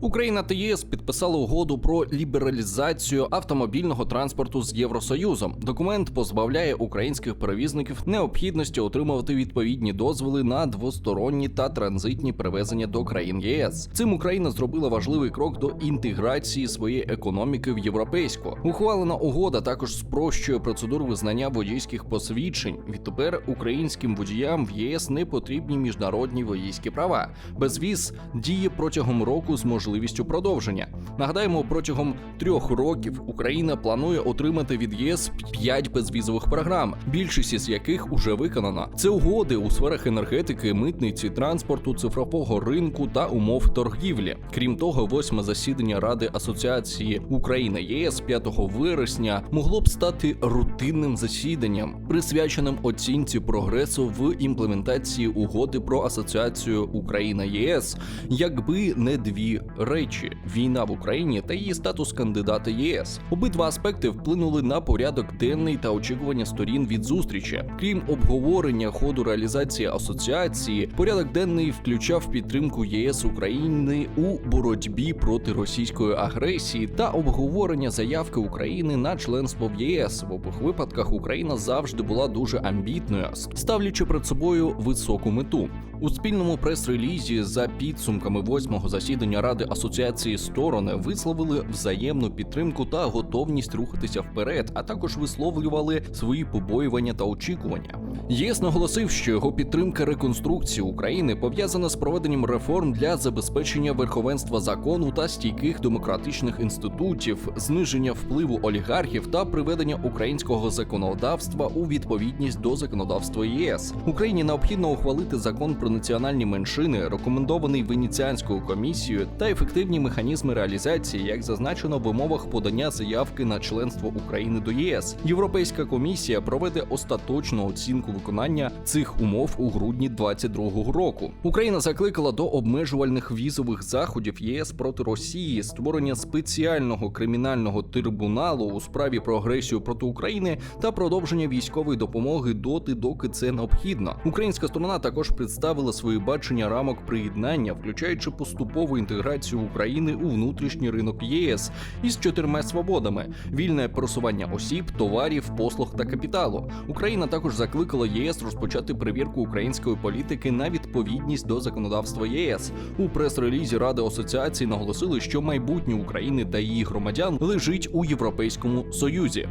Україна та ЄС підписали угоду про лібералізацію автомобільного транспорту з Євросоюзом. Документ позбавляє українських перевізників необхідності отримувати відповідні дозволи на двосторонні та транзитні перевезення до країн ЄС. Цим Україна зробила важливий крок до інтеграції своєї економіки в європейську. Ухвалена угода також спрощує процедуру визнання водійських посвідчень. Відтепер українським водіям в ЄС не потрібні міжнародні водійські права. Безвіз діє протягом року з можливістю продовження. Нагадаємо, протягом трьох років Україна планує отримати від ЄС 5 безвізових програм, більшість із яких уже виконана. Це угоди у сферах енергетики, митниці, транспорту, цифрового ринку та умов торгівлі. Крім того, восьме засідання Ради асоціації Україна ЄС 5 вересня могло б стати рутинним засіданням, присвяченим оцінці прогресу в імплементації угоди про асоціацію Україна ЄС, якби не дві речі: війна в Україні та її статус кандидата ЄС. Обидва аспекти вплинули на порядок денний та очікування сторін від зустрічі. Крім обговорення ходу реалізації асоціації, порядок денний включав підтримку ЄС України у боротьбі проти російської агресії та обговорення заявки України на членство в ЄС. В обох випадках Україна завжди була дуже амбітною, ставлячи перед собою високу мету. У спільному прес-релізі за підсумками восьмого засідання Ради асоціації сторони висловили взаємну підтримку та готовність рухатися вперед, а також висловлювали свої побоювання та очікування. ЄС наголосив, що його підтримка реконструкції України пов'язана з проведенням реформ для забезпечення верховенства закону та стійких демократичних інститутів, зниження впливу олігархів та приведення українського законодавства у відповідність до законодавства ЄС. Україні необхідно ухвалити закон про національні меншини, рекомендований Венеціанською комісією, та ефективні механізми реалізації, як зазначено в умовах подання заявки на членство України до ЄС. Європейська комісія проведе остаточну оцінку виконання цих умов у грудні 2022 року. Україна закликала до обмежувальних візових заходів ЄС проти Росії, створення спеціального кримінального трибуналу у справі про агресію проти України та продовження військової допомоги доти, доки це необхідно. Українська сторона також представила свої бачення рамок приєднання, включаючи поступову інтеграцію України у внутрішній ринок ЄС із чотирма свободами: вільне пересування осіб, товарів, послуг та капіталу. Україна також закликала ЄС розпочати перевірку української політики на відповідність до законодавства ЄС. У прес-релізі Ради асоціації наголосили, що майбутнє України та її громадян лежить у Європейському Союзі.